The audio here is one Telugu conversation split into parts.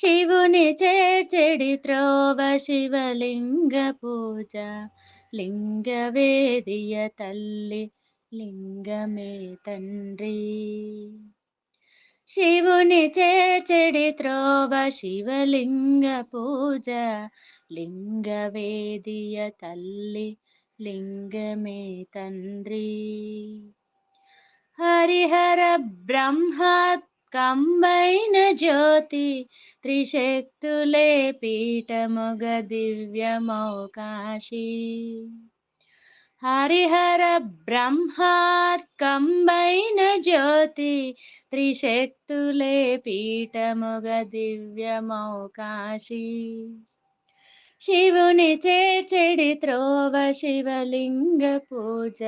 శివుని చేర్చెడి త్రోవ శివలింగ పూజ. లింగ వేదియ తల్లి లింగమే తండ్రి. శివుని చేర్చెడి త్రోవ శివలింగ పూజ. లింగ వేదియ తల్లి లింగమే తండ్రి. హరిహర బ్రహ్మ కంబైన జ్యోతి త్రిశక్తులే పీఠముగ దివ్యమౌకాశీ హరిహర బ్రహ్మాత్కంబైన జ్యోతి త్రిశక్తులే పీఠముగ దివ్యమౌకాశీ శివుని చేర్చెడి త్రోవ శివలింగ పూజ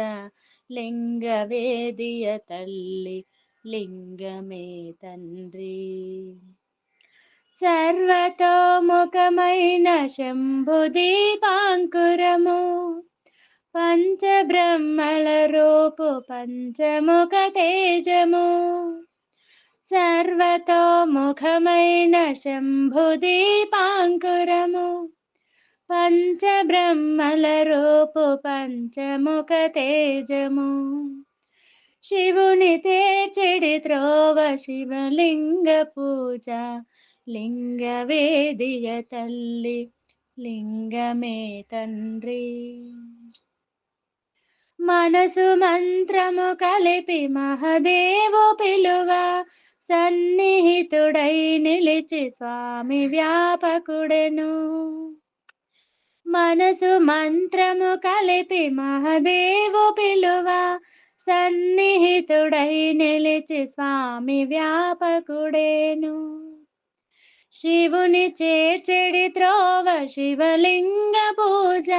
లింగ వేదియ తల్లి లింగమే తండ్రి. సర్వతోముఖమైన శంభు దీపాంకురము పంచబ్రహ్మల రూపు పంచముఖ తేజము. సర్వతోముఖమైన శంభు దీపాంకురము పంచబ్రహ్మల రూపు పంచముఖ తేజము. శివుని తేర్చెడి త్రోవ శివలింగ పూజ. లింగ వేదియ తల్లి లింగమే తండ్రి. మనసు మంత్రము కలిపి మహదేవు పిలువ. సన్నిహితుడై నిలిచి స్వామి వ్యాపకుడెను. మనసు మంత్రము కలిపి మహదేవు పిలువ. సన్నిహితుడై నిలిచి స్వామి వ్యాపకుడేను. శివుని చేర్చెడి త్రోవ శివలింగ పూజ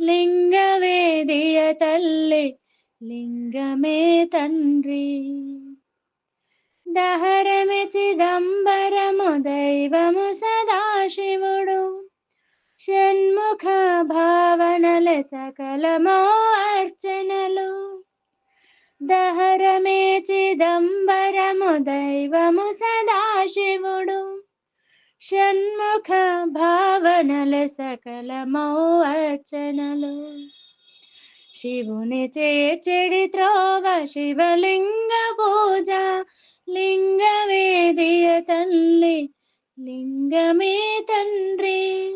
లింగ వేదియ తల్లి లింగమే తండ్రి. దహరమి చిదంబరము దైవము సదాశివుడు షణ్ముఖ భావనల సకలమో అర్చనలు. దహరమే చిదంబరము దైవము సదాశివుడు. షణ్ముఖ భావనల సకలమో అర్చనలు శివుని చేర్చెడి త్రోవ శివలింగ పూజ. లింగ వేదియ తల్లి లింగమే తండ్రి.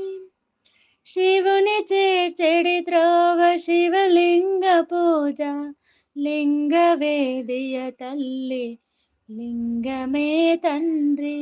శివుని చేర్చెడి త్రోవ శివలింగ పూజ. లింగ వేదియ తల్లి లింగమే తండ్రి.